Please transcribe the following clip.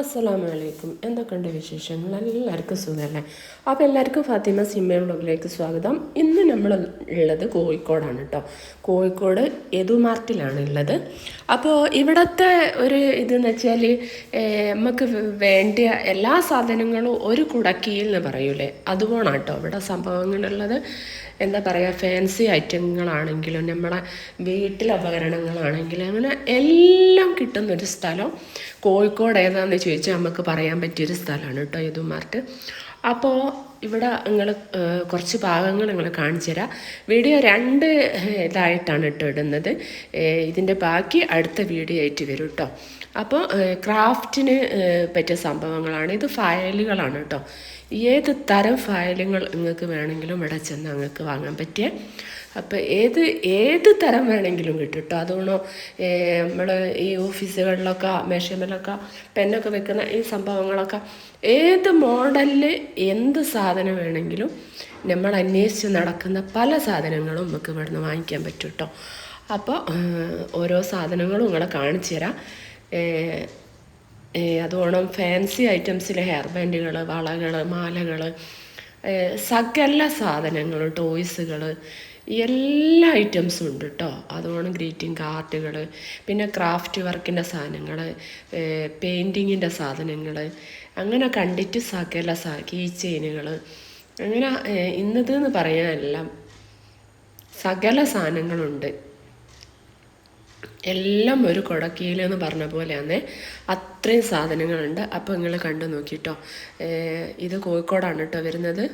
അസ്സലാമു അലൈക്കും എന്തൊക്കെയുണ്ട് വിശേഷങ്ങൾ? എല്ലാവർക്കും സുഖമല്ലേ? അപ്പോൾ എല്ലാവർക്കും ഫാത്തിമ സിമ്മ വ്ളോഗിലേക്ക് സ്വാഗതം. ഇന്ന് നമ്മൾ ഉള്ളത് കോഴിക്കോടാണ് കേട്ടോ. കോഴിക്കോട് യദുമാർട്ടിലാണ് ഉള്ളത്. അപ്പോൾ ഇവിടുത്തെ ഒരു ഇതെന്ന് വെച്ചാൽ നമുക്ക് വേണ്ട എല്ലാ സാധനങ്ങളും ഒരു കുടക്കിയിൽ എന്ന് പറയൂലേ? അതുപോണാണ് കേട്ടോ ഇവിടെ സംഭവങ്ങളുള്ളത്. എന്താ പറയുക ഫാൻസി ഐറ്റങ്ങളാണെങ്കിലും നമ്മളെ വീട്ടിലെ ഉപകരണങ്ങളാണെങ്കിലും അങ്ങനെ എല്ലാം കിട്ടുന്നൊരു സ്ഥലം കോഴിക്കോട് ഏതാണെന്ന് ചോദിച്ചാൽ നമുക്ക് പറയാൻ പറ്റിയൊരു സ്ഥലമാണ് കേട്ടോ യദുമാർട്ട്. അപ്പോൾ ഇവിടെ നിങ്ങൾ കുറച്ച് ഭാഗങ്ങൾ നിങ്ങൾ കാണിച്ചു തരാം. വീഡിയോ രണ്ട് ഇതായിട്ടാണ് കേട്ടോ ഇടുന്നത്. ഇതിന്റെ ബാക്കി അടുത്ത വീഡിയോ ആയിട്ട് വരും കേട്ടോ. അപ്പോൾ ക്രാഫ്റ്റിന് പറ്റിയ സംഭവങ്ങളാണ്. ഇത് ഫയലുകളാണ് കേട്ടോ. ഏത് തരം ഫയലുകൾ നിങ്ങൾക്ക് വേണമെങ്കിലും ഇവിടെ ചെന്ന് നിങ്ങൾക്ക് വാങ്ങാൻ പറ്റിയ. അപ്പോൾ ഏത് ഏത് തരം വേണമെങ്കിലും കിട്ടും കേട്ടോ. അതുകൊണ്ടോ നമ്മൾ ഈ ഓഫീസുകളിലൊക്കെ മേശമേലൊക്കെ പെന്നൊക്കെ വെക്കുന്ന ഈ സംഭവങ്ങളൊക്കെ ഏത് മോഡലിൽ എന്ത് സാധനം വേണമെങ്കിലും നമ്മൾ അന്വേഷിച്ച് നടക്കുന്ന പല സാധനങ്ങളും നമുക്ക് ഇവിടുന്ന് വാങ്ങിക്കാൻ പറ്റും കേട്ടോ അപ്പോൾ ഓരോ സാധനങ്ങളും നിങ്ങളെ കാണിച്ചു തരാം. അതോണം ഫാൻസി ഐറ്റംസിലെ ഹെയർ ബാൻഡുകൾ വളകൾ മാലകൾ സകല സാധനങ്ങൾ ടോയ്സുകൾ എല്ലാ ഐറ്റംസും ഉണ്ട് കേട്ടോ അതുപോലെ ഗ്രീറ്റിംഗ് കാർഡുകൾ പിന്നെ ക്രാഫ്റ്റ് വർക്കിന്റെ സാധനങ്ങൾ പെയിന്റിങ്ങിന്റെ സാധനങ്ങൾ അങ്ങനെ കണ്ടിട്ട് സകല സാ കീ ചെയിനുകൾ അങ്ങനെ ഇന്നത് എന്ന് പറയാനെല്ലാം സകല സാധനങ്ങളുണ്ട്. എല്ലാം ഒരു കുടക്കീൽ എന്ന് പറഞ്ഞ പോലെയാണ് അത്രയും സാധനങ്ങളുണ്ട്. അപ്പോൾ നിങ്ങൾ കണ്ടു നോക്കിട്ടോ. ഇത് കോഴിക്കോടാണ് കേട്ടോ വരുന്നത്.